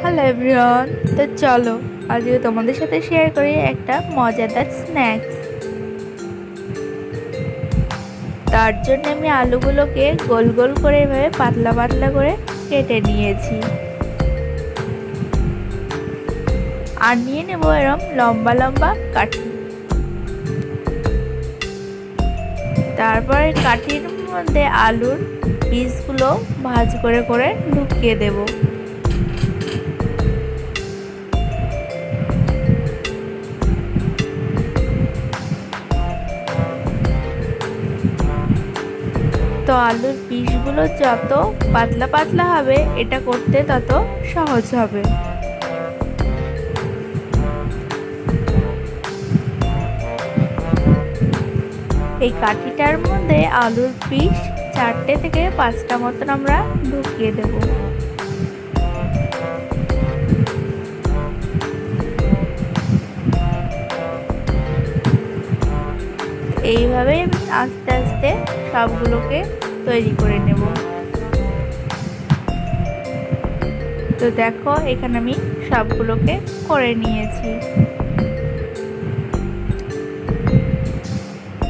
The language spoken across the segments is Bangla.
হ্যালো এভরিওয়ান তো চলো, আজকে তোমাদের সাথে শেয়ার করি একটা মজাদার স্ন্যাক্স তার জন্য আমি আলুগুলোকে গোল গোল করে এভাবে পাতলা পাতলা করে কেটে নিয়েছি। আর নিয়ে নেব এরম লম্বা লম্বা কাঠি। তারপরে কাঠির মধ্যে আলুর পিসগুলো ভাজ করে করে ঢুকিয়ে দেবো। তো আলুর পিসগুলো যত পাতলা পাতলা হবে, এটা করতে তত সহজ হবে। এই কাঠিটার মধ্যে আলুর পিস চারটে থেকে পাঁচটা মতন আমরা ঢুকিয়ে দেব। এইভাবে আস্তে আস্তে সবগুলোকে তৈরি করে নেব। তো দেখো, এখানে আমি সবগুলোকে করে নিয়েছি।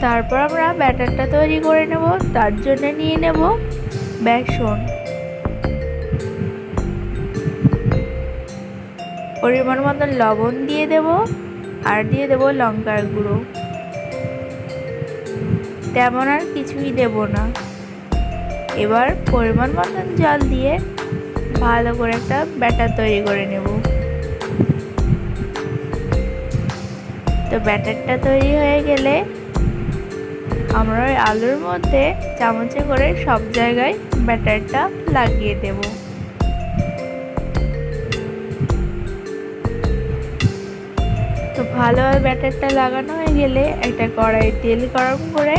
তারপর আমরা ব্যাটারটা তৈরি করে নেব, তার জন্য নিয়ে নেব বেসন। পরিমাণ মতন লবণ দিয়ে দেব, আর দিয়ে দেব লঙ্কার গুঁড়ো। তেমন আর কিছুই দেব না। এবার পরিমাণ মতন জল দিয়ে ভালো করে একটা ব্যাটার তৈরি করে নেব। তো ব্যাটারটা তৈরি হয়ে গেলে আমরা ওই আলুর মধ্যে চামচে করে সব জায়গায় ব্যাটারটা লাগিয়ে দেব। তো ভালোভাবে ব্যাটারটা লাগানো হয়ে গেলে একটা কড়াই, তেল গরম করে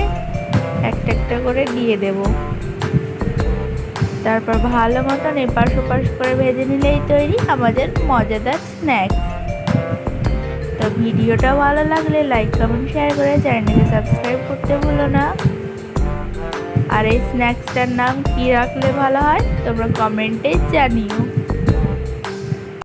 একটা একটা করে দিয়ে দেব। তারপর ভালো মতন এপাশ ওপাশ করে ভেজে নিলেই তৈরি আমাদের মজাদার স্ন্যাক্স তো ভিডিওটা ভালো লাগলে লাইক কমেন্ট শেয়ার করে চ্যানেলকে সাবস্ক্রাইব করতে ভুলো না। আর এই স্ন্যাক্সটার নাম কী রাখলে ভালো হয় তোমরা কমেন্টে জানিও।